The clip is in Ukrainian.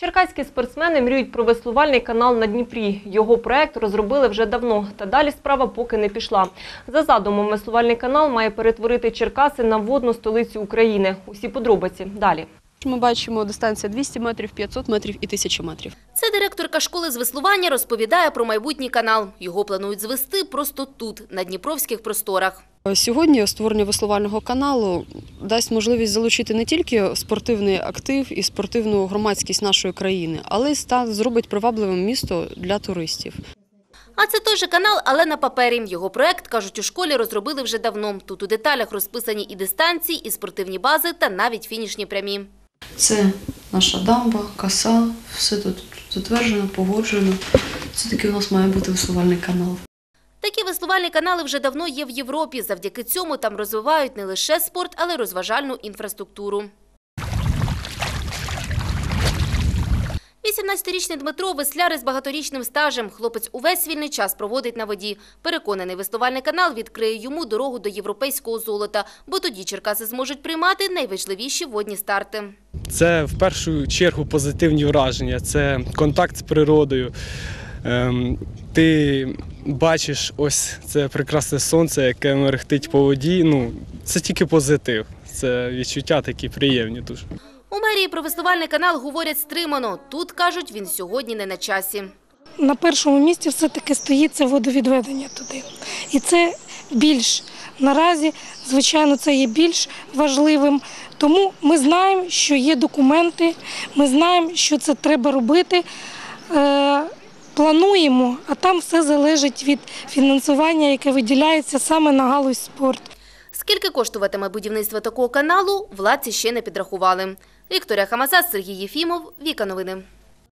Черкаські спортсмени мріють про веслувальний канал на Дніпрі. Його проект розробили вже давно, та далі справа поки не пішла. За задумом, веслувальний канал має перетворити Черкаси на водну столицю України. Усі подробиці далі. Ми бачимо дистанція 200 метрів, 500 метрів і 1000 метрів. Це директорка школи з веслування розповідає про майбутній канал. Його планують звести просто тут, на дніпровських просторах. Сьогодні створення веслувального каналу дасть можливість залучити не тільки спортивний актив і спортивну громадськість нашої країни, але й ста- зробить привабливим місто для туристів. А це той же канал, але на папері. Його проект, кажуть, у школі розробили вже давно. Тут у деталях розписані і дистанції, і спортивні бази, та навіть фінішні прямі. Це наша дамба, коса, все тут затверджено, погоджено. Все таки у нас має бути висувальний канал. Такі веслувальні канали вже давно є в Європі. Завдяки цьому там розвивають не лише спорт, але й розважальну інфраструктуру. 18-річний Дмитро – весляр із багаторічним стажем. Хлопець увесь вільний час проводить на воді. Переконаний, веслувальний канал відкриє йому дорогу до європейського золота, бо тоді Черкаси зможуть приймати найважливіші водні старти. Це в першу чергу позитивні враження, це контакт з природою. Ем, ти бачиш ось це прекрасне сонце, яке мерехтить по воді. Ну, це тільки позитив. Це відчуття такі приємні дуже. У мерії про веслувальний канал говорять стримано. Тут, кажуть, він сьогодні не на часі. на першому місці все-таки стоїть це водовідведення туди. І це більш наразі, звичайно, це є більш важливим. Тому ми знаємо, що є документи, ми знаємо, що це треба робити. Е, плануємо, а там все залежить від фінансування, яке виділяється саме на галузь спорту. Скільки коштуватиме будівництво такого каналу, владці ще не підрахували. Вікторія Хамаза, Сергій Єфімов, Віка Новини.